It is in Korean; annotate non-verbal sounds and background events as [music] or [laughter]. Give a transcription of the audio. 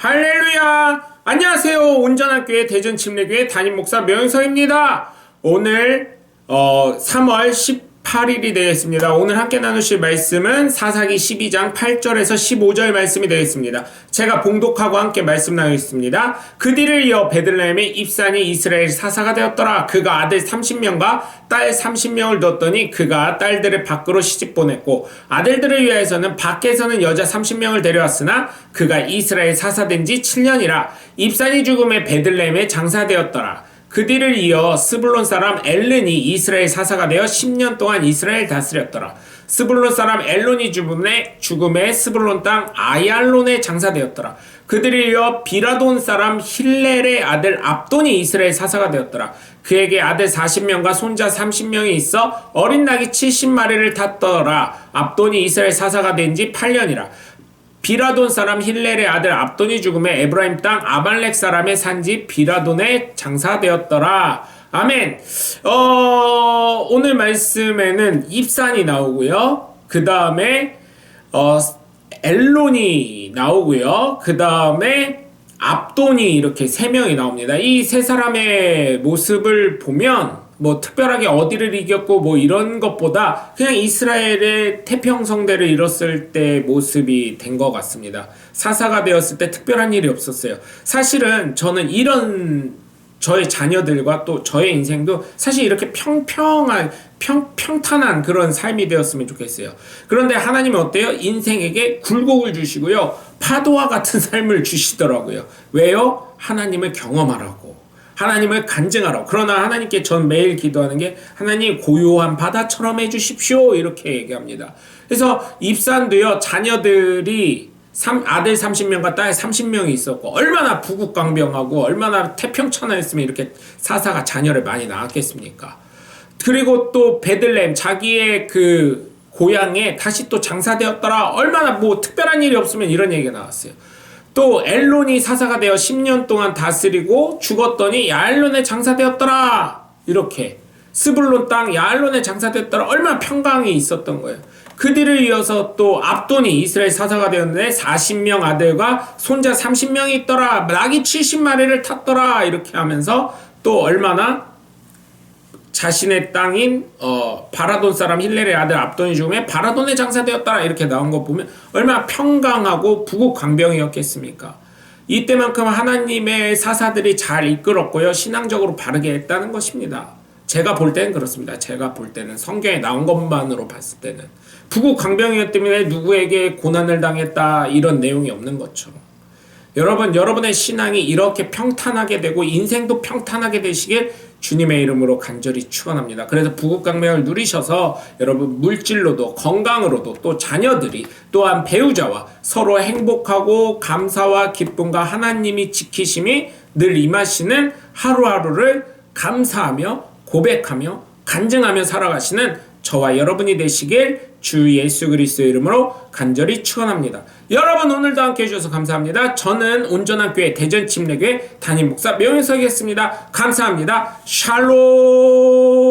할렐루야! 안녕하세요. 온전한교회 대전침례교회 담임 목사 명성입니다. 오늘 어, 3월 18일이 되겠습니다. 오늘 함께 나누실 말씀은 사사기 12장 8절에서 15절 말씀이 되겠습니다. 제가 봉독하고 함께 말씀 나누겠습니다. 그 뒤를 이어 베들레헴의 입산이 이스라엘 사사가 되었더라. 그가 아들 30명과 딸 30명을 뒀더니 그가 딸들을 밖으로 시집 보냈고 아들들을 위하여서는 밖에서는 여자 30명을 데려왔으나 그가 이스라엘 사사된 지 7년이라 입산이 죽음에 베들레헴에 장사되었더라. 그 뒤를 이어 스불론 사람 엘른이 이스라엘 사사가 되어 10년 동안 이스라엘 다스렸더라. 스불론 사람 엘론이 죽음에 죽음에 스불론 땅 아얄론에 장사되었더라. 그들을 이어 비라돈 사람 힐렐의 아들 압돈이 이스라엘 사사가 되었더라. 그에게 아들 40명과 손자 30명이 있어 어린 낙이 70마리를 탔더라. 압돈이 이스라엘 사사가 된 지 8년이라. 비라돈 사람 힐렐의 아들 압돈이 죽음에 에브라임 땅 아말렉 사람의 산지 비라돈에 장사되었더라. 아멘. 어, 오늘 말씀에는 입산이 나오고요. 그 다음에 어, 엘론이 나오고요. 그 다음에 압돈이 이렇게 세 명이 나옵니다. 이 세 사람의 모습을 보면 뭐 특별하게 어디를 이겼고 뭐 이런 것보다 그냥 이스라엘의 태평성대를 이뤘을 때 모습이 된 것 같습니다. 사사가 되었을 때 특별한 일이 없었어요. 사실은 저는 이런 저의 자녀들과 또 저의 인생도 사실 이렇게 평평한 평, 평탄한 그런 삶이 되었으면 좋겠어요. 그런데 하나님은 어때요? 인생에게 굴곡을 주시고요. 파도와 같은 [laughs] 삶을 주시더라고요. 왜요? 하나님을 경험하라고. 하나님을 간증하라고. 그러나 하나님께 전 매일 기도하는 게 하나님 고요한 바다처럼 해주십시오. 이렇게 얘기합니다. 그래서 입산도요, 자녀들이 삼, 아들 30명과 딸 30명이 있었고 얼마나 부국강병하고 얼마나 태평천하였으면 이렇게 사사가 자녀를 많이 낳았겠습니까? 그리고 또 베들렘 자기의 그 고향에 다시 또 장사되었더라. 얼마나 뭐 특별한 일이 없으면 이런 얘기가 나왔어요. 또 엘론이 사사가 되어 10년 동안 다스리고 죽었더니 야알론에 장사되었더라. 이렇게 스불론 땅 야알론에 장사되었더라. 얼마나 평강이 있었던 거예요. 그 뒤를 이어서 또 압돈이 이스라엘 사사가 되었는데 40명 아들과 손자 30명이 있더라. 낙이 70마리를 탔더라. 이렇게 하면서 또 얼마나 자신의 땅인 어, 바라돈 사람 힐렐의 아들 압돈이 죽음에 바라돈에 장사되었더라 이렇게 나온 거 보면 얼마나 평강하고 부국 강병이었겠습니까? 이때만큼 하나님의 사사들이 잘 이끌었고요 신앙적으로 바르게 했다는 것입니다. 제가 볼 때는 그렇습니다. 제가 볼 때는 성경에 나온 것만으로 봤을 때는 부국 강병이었기 때문에 누구에게 고난을 당했다 이런 내용이 없는 것처럼 여러분 여러분의 신앙이 이렇게 평탄하게 되고 인생도 평탄하게 되시길 주님의 이름으로 간절히 축원합니다. 그래서 부국강명을 누리셔서 여러분 물질로도 건강으로도 또 자녀들이 또한 배우자와 서로 행복하고 감사와 기쁨과 하나님이 지키심이 늘 임하시는 하루하루를 감사하며 고백하며 간증하며 살아가시는 저와 여러분이 되시길 주 예수 그리스도 이름으로 간절히 축원합니다. 여러분 오늘도 함께 해주셔서 감사합니다. 저는 온전한 교회 대전 침례교회 담임 목사 명현석이었습니다. 감사합니다. 샬롬.